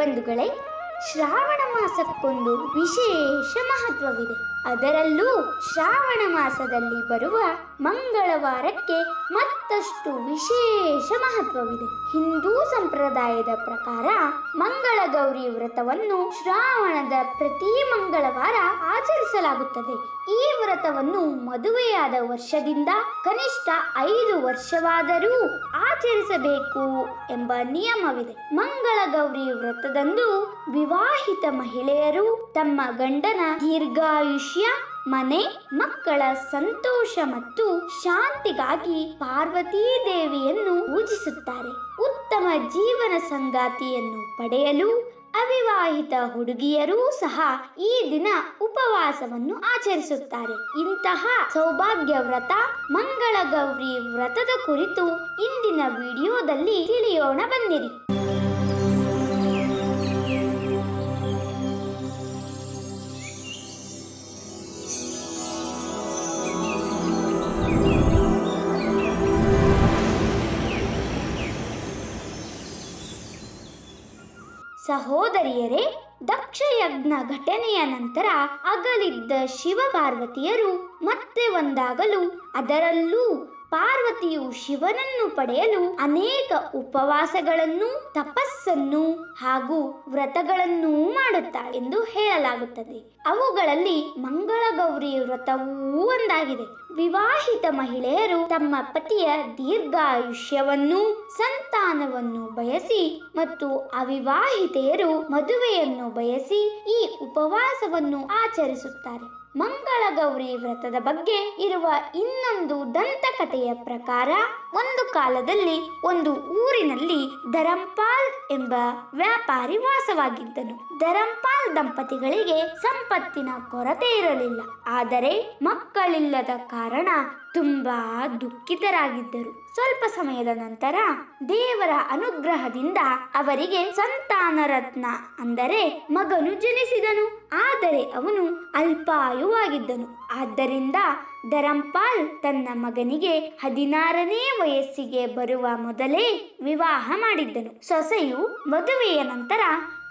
ಬಂಧುಗಳೇ, ಶ್ರಾವಣ ಮಾಸಕ್ಕೊಂದು ವಿಶೇಷ ಮಹತ್ವವಿದೆ. ಅದರಲ್ಲೂ ಶ್ರಾವಣ ಮಾಸದಲ್ಲಿ ಬರುವ ಮಂಗಳವಾರಕ್ಕೆ ಮತ್ತಷ್ಟು ವಿಶೇಷ ಮಹತ್ವವಿದೆ. ಹಿಂದೂ ಸಂಪ್ರದಾಯದ ಪ್ರಕಾರ ಮಂಗಳ ಗೌರಿ ವ್ರತವನ್ನು ಶ್ರಾವಣದ ಪ್ರತಿ ಮಂಗಳವಾರ ಆಚರಿಸಲಾಗುತ್ತದೆ ಈ ವ್ರತವನ್ನು ಮದುವೆಯಾದ ವರ್ಷದಿಂದ ಕನಿಷ್ಠ ಐದು ವರ್ಷವಾದರೂ ಆಚರಿಸಬೇಕು ಎಂಬ ನಿಯಮವಿದೆ. ಮಂಗಳ ಗೌರಿ ವ್ರತದಂದು ವಿವಾಹಿತ ಮಹಿಳೆಯರು ತಮ್ಮ ಗಂಡನ ದೀರ್ಘಾಯುಷ್ಯ, ಮನೆ, ಮಕ್ಕಳ ಸಂತೋಷ ಮತ್ತು ಶಾಂತಿಗಾಗಿ ಪಾರ್ವತೀ ದೇವಿಯನ್ನು ಪೂಜಿಸುತ್ತಾರೆ. ಉತ್ತಮ ಜೀವನ ಸಂಗಾತಿಯನ್ನು ಪಡೆಯಲು ಅವಿವಾಹಿತ ಹುಡುಗಿಯರೂ ಸಹ ಈ ದಿನ ಉಪವಾಸವನ್ನು ಆಚರಿಸುತ್ತಾರೆ. ಇಂತಹ ಸೌಭಾಗ್ಯ ವ್ರತ ಮಂಗಳ ಗೌರಿ ವ್ರತದ ಕುರಿತು ಇಂದಿನ ವಿಡಿಯೋದಲ್ಲಿ ತಿಳಿಯೋಣ ಬನ್ನಿರಿ. ಸಹೋದರಿಯರೇ, ದಕ್ಷಯಜ್ಞ ಘಟನೆಯ ನಂತರ ಅಗಲಿದ್ದ ಶಿವ ಪಾರ್ವತಿಯರು ಮತ್ತೆ ಒಂದಾಗಲು, ಅದರಲ್ಲೂ ಪಾರ್ವತಿಯು ಶಿವನನ್ನು ಪಡೆಯಲು ಅನೇಕ ಉಪವಾಸಗಳನ್ನು, ತಪಸ್ಸನ್ನು ಹಾಗೂ ವ್ರತಗಳನ್ನೂ ಮಾಡುತ್ತಾಳೆ ಎಂದು ಹೇಳಲಾಗುತ್ತದೆ. ಅವುಗಳಲ್ಲಿ ಮಂಗಳಗೌರಿ ವ್ರತವೂ ಒಂದಾಗಿದೆ. ವಿವಾಹಿತ ಮಹಿಳೆಯರು ತಮ್ಮ ಪತಿಯ ದೀರ್ಘಾಯುಷ್ಯವನ್ನು, ಸಂತಾನವನ್ನು ಬಯಸಿ ಮತ್ತು ಅವಿವಾಹಿತೆಯರು ಮದುವೆಯನ್ನು ಬಯಸಿ ಈ ಉಪವಾಸವನ್ನು ಆಚರಿಸುತ್ತಾರೆ. ಮಂಗಳಗೌರಿ ವ್ರತದ ಬಗ್ಗೆ ಇರುವ ಇನ್ನೊಂದು ದಂತಕಥೆಯ ಪ್ರಕಾರ, ಒಂದು ಕಾಲದಲ್ಲಿ ಒಂದು ಊರಿನಲ್ಲಿ ಧರಂಪಾಲ್ ಎಂಬ ವ್ಯಾಪಾರಿ ವಾಸವಾಗಿದ್ದನು. ಧರಂಪಾಲ್ ದಂಪತಿಗಳಿಗೆ ಸಂಪತ್ತಿನ ಕೊರತೆ ಇರಲಿಲ್ಲ. ಆದರೆ ಮಕ್ಕಳಿಲ್ಲದ ಕಾರಣ ತುಂಬಾ ದುಃಖಿತರಾಗಿದ್ದರು. ಸ್ವಲ್ಪ ಸಮಯದ ನಂತರ ದೇವರ ಅನುಗ್ರಹದಿಂದ ಅವರಿಗೆ ಸಂತಾನ ರತ್ನ ಅಂದರೆ ಮಗನು ಜನಿಸಿದನು. ಆದರೆ ಅವನು ಅಲ್ಪಾಯುವಾಗಿದ್ದನು. ಆದ್ದರಿಂದ ಧರಂಪಾಲ್ ತನ್ನ ಮಗನಿಗೆ ಹದಿನಾರನೇ ವಯಸ್ಸಿಗೆ ಬರುವ ಮೊದಲೇ ವಿವಾಹ ಮಾಡಿದ್ದನು. ಸೊಸೆಯು ಮದುವೆಯ ನಂತರ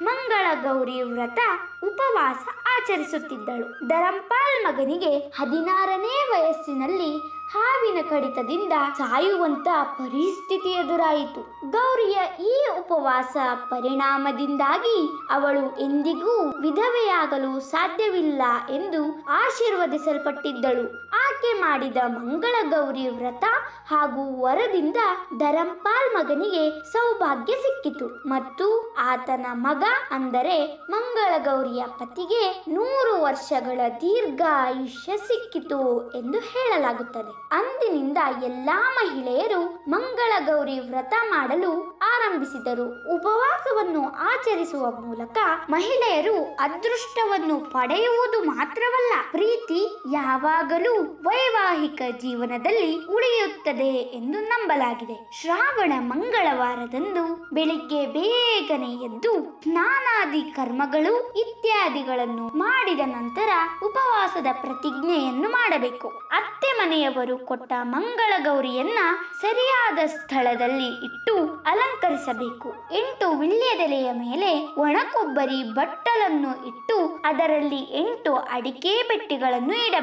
ಮಂಗಳ ಗೌರಿ ವ್ರತ ಉಪವಾಸ ಆಚರಿಸುತ್ತಿದ್ದಳು. ಧರಂಪಾಲ್ ಮಗನಿಗೆ ಹದಿನಾರನೇ ವಯಸ್ಸಿನಲ್ಲಿ ಹಾವಿನ ಕಡಿತದಿಂದ ಸಾಯುವಂತ ಪರಿಸ್ಥಿತಿ ಎದುರಾಯಿತು. ಗೌರಿಯ ಈ ಉಪವಾಸ ಪರಿಣಾಮದಿಂದಾಗಿ ಅವಳು ಎಂದಿಗೂ ವಿಧವೆಯಾಗಲು ಸಾಧ್ಯವಿಲ್ಲ ಎಂದು ಆಶೀರ್ವದಿಸಲ್ಪಟ್ಟಿದ್ದಳು. ಆಕೆ ಮಾಡಿದ ಮಂಗಳ ಗೌರಿ ವ್ರತ ಹಾಗೂ ವರದಿಂದ ಧರಂಪಾಲ್ ಮಗನಿಗೆ ಸೌಭಾಗ್ಯ ಸಿಕ್ಕಿತು ಮತ್ತು ಆತನ ಮಗ ಅಂದರೆ ಮಂಗಳ ಗೌರಿಯ ಪತಿಗೆ ನೂರು ವರ್ಷಗಳ ದೀರ್ಘಾಯುಷ್ಯ ಸಿಕ್ಕಿತು ಎಂದು ಹೇಳಲಾಗುತ್ತದೆ. ಅಂದಿನಿಂದ ಎಲ್ಲಾ ಮಹಿಳೆಯರು ಮಂಗಳ ಗೌರಿ ವ್ರತ ಮಾಡಲು ಆರಂಭಿಸಿದರು. ಉಪವಾಸವನ್ನು ಆಚರಿಸುವ ಮೂಲಕ ಮಹಿಳೆಯರು ಅದೃಷ್ಟವನ್ನು ಪಡೆಯುವುದು ಮಾತ್ರವಲ್ಲ, ಪ್ರೀತಿ ಯಾವಾಗಲೂ ವೈವಾಹಿಕ ಜೀವನದಲ್ಲಿ ಉಳಿಯುತ್ತದೆ ಎಂದು ನಂಬಲಾಗಿದೆ. ಶ್ರಾವಣ ಮಂಗಳವಾರದಂದು ಬೆಳಿಗ್ಗೆ ಬೇಗನೆ ಎದ್ದು ಸ್ನಾನಾದಿ ಕರ್ಮಗಳು ಇತ್ಯಾದಿಗಳನ್ನು ಮಾಡಿದ ನಂತರ ಉಪವಾಸದ ಪ್ರತಿಜ್ಞೆಯನ್ನು ಮಾಡಬೇಕು. ಅತ್ತೆ ಮನೆಯವರು ಕೊಟ್ಟ ಮಂಗಳ ಗೌರಿಯನ್ನ ಸರಿಯಾದ ಸ್ಥಳದಲ್ಲಿ ಇಟ್ಟು ಅಲಂಕರಿಸಬೇಕು. ಎಂಟು ವಿಳ್ಯದೆಲೆಯ ಮೇಲೆ ಒಣಕೊಬ್ಬರಿ ಬಟ್ಟಲನ್ನು ಇಟ್ಟು ಅದರಲ್ಲಿ ಎಂಟು ಅಡಿಕೆ ಪೆಟ್ಟಿಗಳನ್ನು ಇಡಬೇಕು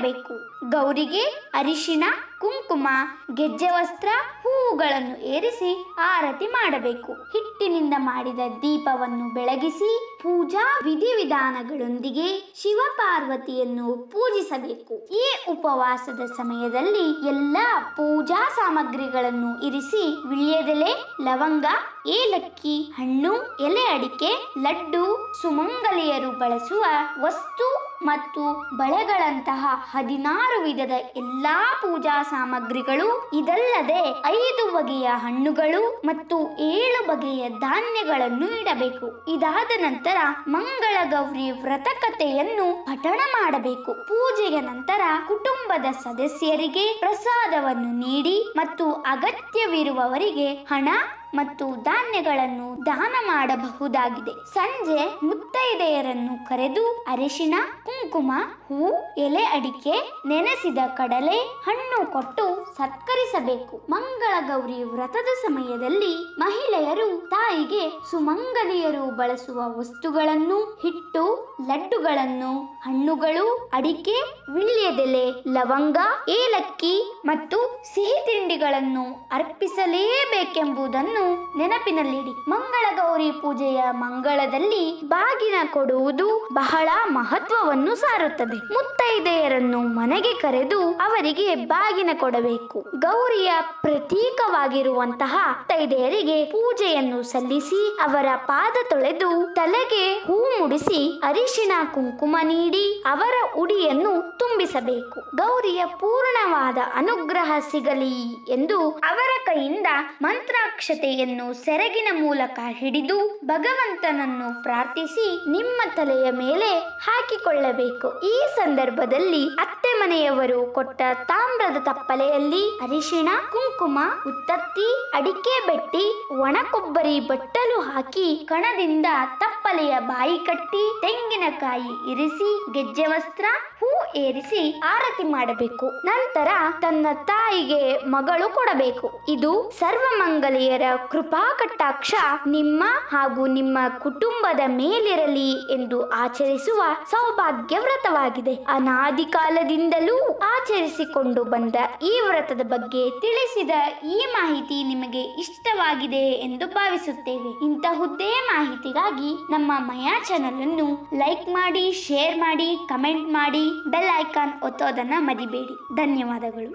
ಗೌರಿಗೆ ಅರಿಶಿನ ಕುಂಕುಮ, ಗೆಜ್ಜೆ ವಸ್ತ್ರ, ಹೂವುಗಳನ್ನು ಏರಿಸಿ ಆರತಿ ಮಾಡಬೇಕು. ಹಿಟ್ಟಿನಿಂದ ಮಾಡಿದ ದೀಪವನ್ನು ಬೆಳಗಿಸಿ ಪೂಜಾ ವಿಧಿವಿಧಾನಗಳೊಂದಿಗೆ ಶಿವ ಪಾರ್ವತಿಯನ್ನು ಪೂಜಿಸಬೇಕು. ಈ ಉಪವಾಸದ ಸಮಯದಲ್ಲಿ ಎಲ್ಲ ಪೂಜಾ ಸಾಮಗ್ರಿಗಳನ್ನು ಇರಿಸಿ ವಿಳ್ಯದೆಲೆ, ಲವಂಗ, ಏಲಕ್ಕಿ, ಹಣ್ಣು, ಎಲೆ ಅಡಿಕೆ, ಲಡ್ಡು, ಸುಮಂಗಲಿಯರು ಬಳಸುವ ವಸ್ತು ಮತ್ತು ಬಳೆಗಳಂತಹ ಹದಿನಾರು ವಿಧದ ಎಲ್ಲಾ ಪೂಜಾ ಸಾಮಗ್ರಿಗಳು, ಇದಲ್ಲದೆ ಐದು ಬಗೆಯ ಹಣ್ಣುಗಳು ಮತ್ತು ಏಳು ಬಗೆಯ ಧಾನ್ಯಗಳನ್ನು ಇಡಬೇಕು. ಇದಾದ ನಂತರ ಮಂಗಳ ಗೌರಿ ವ್ರತಕತೆಯನ್ನು ಪಠಣ ಮಾಡಬೇಕು. ಪೂಜೆಯ ನಂತರ ಕುಟುಂಬದ ಸದಸ್ಯರಿಗೆ ಪ್ರಸಾದವನ್ನು ನೀಡಿ ಮತ್ತು ಅಗತ್ಯವಿರುವವರಿಗೆ ಹಣ ಮತ್ತು ಧಾನ್ಯಗಳನ್ನು ದಾನ ಮಾಡಬಹುದಾಗಿದೆ. ಸಂಜೆ ಮುತ್ತೈದೆಯರನ್ನು ಕರೆದು ಅರಿಶಿನ ಕುಂಕುಮ, ಹೂ, ಎಲೆ ಅಡಿಕೆ, ನೆನೆಸಿದ ಕಡಲೆ, ಹಣ್ಣು ಕೊಟ್ಟು ಸತ್ಕರಿಸಬೇಕು. ಮಂಗಳ ಗೌರಿ ವ್ರತದ ಸಮಯದಲ್ಲಿ ಮಹಿಳೆಯರು ತಾಯಿಗೆ ಸುಮಂಗಲಿಯರು ಬಳಸುವ ವಸ್ತುಗಳನ್ನು, ಹಿಟ್ಟು, ಲಡ್ಡುಗಳನ್ನು, ಹಣ್ಣುಗಳು, ಅಡಿಕೆ, ವಿಳ್ಯದೆಲೆ, ಲವಂಗ, ಏಲಕ್ಕಿ ಮತ್ತು ಸಿಹಿ ತಿಂಡಿಗಳನ್ನು ಅರ್ಪಿಸಲೇಬೇಕೆಂಬುದನ್ನು ನೆನಪಿನಲ್ಲಿಡಿ. ಮಂಗಳ ಗೌರಿ ಪೂಜೆಯ ಮಂಗಳದಲ್ಲಿ ಬಾಗಿನ ಕೊಡುವುದು ಬಹಳ ಮಹತ್ವವನ್ನು ಸಾರುತ್ತದೆ. ಮುತ್ತೈದೆಯರನ್ನು ಮನೆಗೆ ಕರೆದು ಅವರಿಗೆ ಬಾಗಿನ ಕೊಡಬೇಕು. ಗೌರಿಯ ಪ್ರತೀಕವಾಗಿರುವಂತಹ ಮುತ್ತೈದೆಯರಿಗೆ ಪೂಜೆಯನ್ನು ಸಲ್ಲಿಸಿ ಅವರ ಪಾದ ತೊಳೆದು ತಲೆಗೆ ಹೂ ಮುಡಿಸಿ ಅರಿಶಿನ ಕುಂಕುಮ ನೀಡಿ ಅವರ ಉಡಿಯನ್ನು ತುಂಬಿಸಬೇಕು. ಗೌರಿಯ ಪೂರ್ಣವಾದ ಅನುಗ್ರಹ ಸಿಗಲಿ ಎಂದು ಅವರ ಕೈಯಿಂದ ಮಂತ್ರಾಕ್ಷತೆಯನ್ನು ಸೆರಗಿನ ಮೂಲಕ ಹಿಡಿದು ಭಗವಂತನನ್ನು ಪ್ರಾರ್ಥಿಸಿ ನಿಮ್ಮ ತಲೆಯ ಮೇಲೆ ಹಾಕಿಕೊಳ್ಳಬೇಕು. ಈ ಸಂದರ್ಭದಲ್ಲಿ ಅತ್ತೆ ಮನೆಯವರು ಕೊಟ್ಟ ತಾಮ್ರದ ತಪ್ಪಲೆಯಲ್ಲಿ ಅರಿಶಿಣ, ಕುಂಕುಮ, ಉತ್ತತ್ತಿ, ಅಡಿಕೆ ಬೆಟ್ಟಿ ಒಣಕೊಬ್ಬರಿ ಬಟ್ಟಲು ಹಾಕಿ ಕಣದಿಂದ ತಪ್ಪಲೆಯ ಬಾಯಿ ಕಟ್ಟಿ ತೆಂಗಿನಕಾಯಿ ಇರಿಸಿ, ಗೆಜ್ಜೆ ವಸ್ತ್ರ, ಹೂ ಏರಿಸಿ ಆರತಿ ಮಾಡಬೇಕು. ನಂತರ ತನ್ನ ತಾಯಿಗೆ ಮಗಳು ಕೊಡಬೇಕು. ಇದು ಸರ್ವಮಂಗಲಿಯರ ಕೃಪಾ ಕಟಾಕ್ಷ. ನಿಮ್ಮ ಹಾಗೂ ನಿಮ್ಮ ಕುಟುಂಬದ ಮೇಲಿರಲಿ ಎಂದು ಆಚರಿಸುವ ಸೌಭಾಗ್ಯ ವ್ರತವಾಗಿದೆ ಅನಾದಿ ಕಾಲದಿಂದಲೂ ಆಚರಿಸಿಕೊಂಡು ಬಂದ ಈ ವ್ರತದ ಬಗ್ಗೆ ತಿಳಿಸಿದ ಈ ಮಾಹಿತಿ ನಿಮಗೆ ಇಷ್ಟವಾಗಿದೆ ಎಂದು ಭಾವಿಸುತ್ತೇವೆ. ಇಂತಹುದೇ ಮಾಹಿತಿಗಾಗಿ ನಮ್ಮ ಮಯಾ ಚಾನಲ್ ಅನ್ನು ಲೈಕ್ ಮಾಡಿ, ಶೇರ್ ಮಾಡಿ, ಕಮೆಂಟ್ ಮಾಡಿ, ಬೆಲ್ ಐಕಾನ್ ಒತ್ತೋದನ್ನ ಮರಿಬೇಡಿ. ಧನ್ಯವಾದಗಳು.